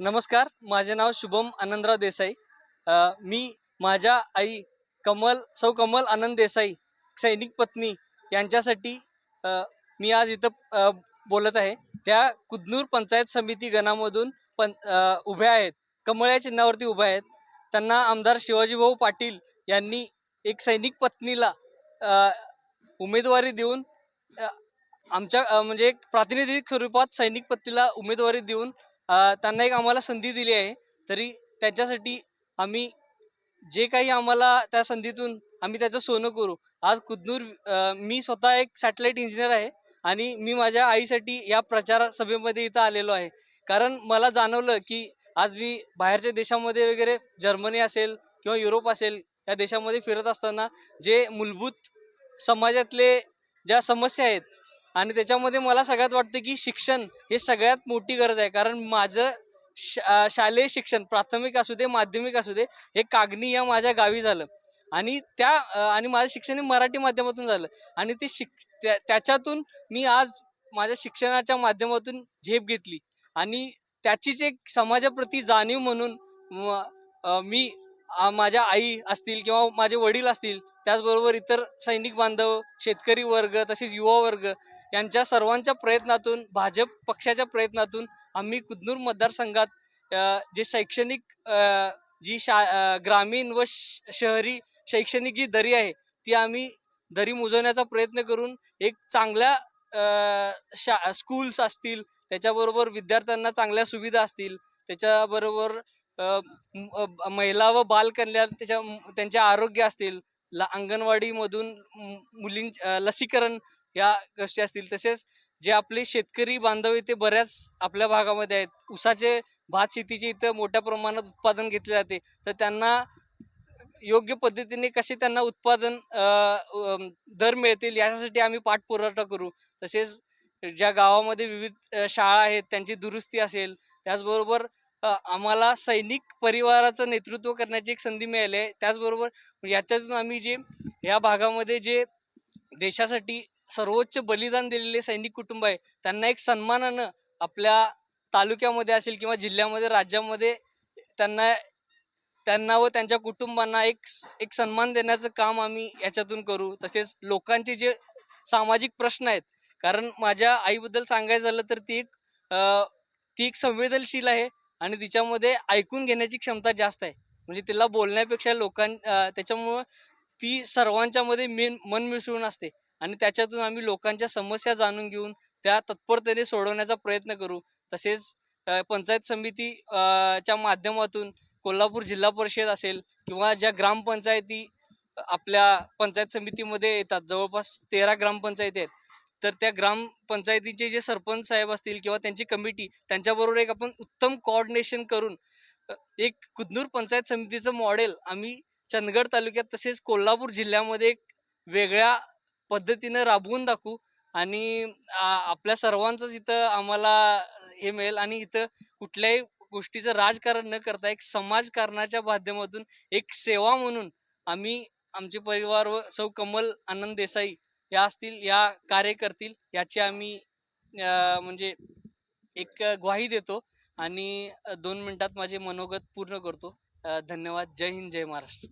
नमस्कार माझे नाव शुभम आनंदराव देसाई. अ, मी माझ्या आई कमल सौ कमल आनंद देसाई सैनिक पत्नी यांच्यासाठी अ, मी आज इथं अ, बोलत आहे. त्या कुदनूर पंचायत समिती गणामधून पण अ, उभ्या आहेत. कमळ या चिन्हावरती उभ्या आहेत. त्यांना आमदार शिवाजीभाऊ पाटील यांनी एक सैनिक पत्नीला अ, उमेदवारी देऊन अ, आमच्या अ, म्हणजे एक प्रातिनिधिक स्वरूपात सैनिक पत्नीला उमेदवारी देऊन त्यांना एक आम्हाला संधी दिली आहे. तरी त्यांच्यासाठी आम्ही जे काही आम्हाला त्या संधीतून आम्ही त्याचं सोनं करू. आज कुदनूर मी स्वतः एक सॅटेलाईट इंजिनियर आहे आणि मी माझ्या आईसाठी या प्रचार सभेमध्ये इथं आलेलो आहे. कारण मला जाणवलं की आज मी बाहेरच्या देशामध्ये वगैरे जर्मनी असेल किंवा युरोप असेल या देशामध्ये फिरत असताना जे मूलभूत समाजातले ज्या समस्या आहेत आणि त्याच्यामध्ये मला सगळ्यात वाटतं की शिक्षण हे सगळ्यात मोठी गरज आहे. कारण माझं शा शालेय शिक्षण प्राथमिक असू दे माध्यमिक असू दे हे कागनी या माझ्या गावी झालं. आणि त्या आणि माझं शिक्षण हे मराठी माध्यमातून झालं. आणि ते शिक त्या त्याच्यातून मी आज माझ्या शिक्षणाच्या माध्यमातून झेप घेतली. आणि त्याचीच एक समाजाप्रती जाणीव म्हणून म- मी माझ्या आई असतील किंवा माझे वडील असतील त्याचबरोबर इतर सैनिक बांधव शेतकरी वर्ग तसेच युवा वर्ग यांच्या सर्वांच्या प्रयत्नातून भाजप पक्षाच्या प्रयत्नातून आम्ही कुदनूर मतदारसंघात जे शैक्षणिक जी शा ग्रामीण व श- शहरी शैक्षणिक जी दरी आहे ती आम्ही दरी मोजवण्याचा प्रयत्न करून एक चांगल्या शा स्कूल्स असतील त्याच्याबरोबर विद्यार्थ्यांना चांगल्या सुविधा असतील त्याच्याबरोबर महिला व बालकल्याण त्याच्या त्यांचे आरोग्य असतील ला अंगणवाडीमधून मुलीं लसीकरण या गोष्टी असतील. तसेच जे आपले शेतकरी बांधव इथे बऱ्याच आपल्या भागामध्ये आहेत. ऊसाचे भात शेतीचे इथं मोठ्या प्रमाणात उत्पादन घेतले जाते. तर त्यांना योग्य पद्धतीने कसे त्यांना उत्पादन दर मिळतील यासाठी आम्ही पाठपुरवठा करू. तसेच ज्या गावामध्ये विविध शाळा आहेत त्यांची दुरुस्ती असेल त्याचबरोबर आम्हाला सैनिक परिवाराचं नेतृत्व करण्याची एक संधी मिळाली आहे. त्याचबरोबर याच्यातून आम्ही जे या भागामध्ये जे देशासाठी सर्वोच्च बलिदान दिलेले सैनिक कुटुंब आहे. त्यांना एक सन्मानानं आपल्या तालुक्यामध्ये असेल किंवा जिल्ह्यामध्ये राज्यामध्ये त्यांना त्यांना व त्यांच्या कुटुंबांना एक स- एक सन्मान देण्याचं काम आम्ही याच्यातून करू. तसेच लोकांचे जे सामाजिक प्रश्न आहेत कारण माझ्या आईबद्दल सांगायचं झालं तर ती एक ती एक संवेदनशील आहे आणि तिच्यामध्ये ऐकून घेण्याची क्षमता जास्त आहे. म्हणजे तिला बोलण्यापेक्षा लोकां त्याच्यामुळं ती सर्वांच्यामध्ये मेन मन मिसळून असते. आणि त्याच्यातून आम्ही लोकांच्या समस्या जाणून घेऊन त्या तत्परतेने सोडवण्याचा प्रयत्न करू. तसेच पंचायत समिती च्या माध्यमातून कोल्हापूर जिल्हा परिषद असेल किंवा ज्या ग्रामपंचायती आपल्या पंचायत समितीमध्ये येतात जवळपास तेरा ग्रामपंचायती आहेत तर त्या ग्रामपंचायतीचे जे सरपंच साहेब असतील किंवा त्यांची कमिटी त्यांच्याबरोबर एक आपण उत्तम कोऑर्डिनेशन करून एक कुदनूर पंचायत समितीचं मॉडेल आम्ही चंदगड तालुक्यात तसेच कोल्हापूर जिल्ह्यामध्ये एक वेगळ्या पद्धतीनं राबवून दाखवू. आणि आपल्या सर्वांचंच इथं आम्हाला हे मिळेल. आणि इथं कुठल्याही गोष्टीचं राजकारण न करता एक समाजकारणाच्या माध्यमातून एक सेवा म्हणून आम्ही आमचे परिवार व सौ कमल आनंद देसाई या असतील या कार्य करतील याची आम्ही म्हणजे एक ग्वाही देतो. आणि दोन मिनिटात माझे मनोगत पूर्ण करतो. धन्यवाद. जय हिंद जय महाराष्ट्र.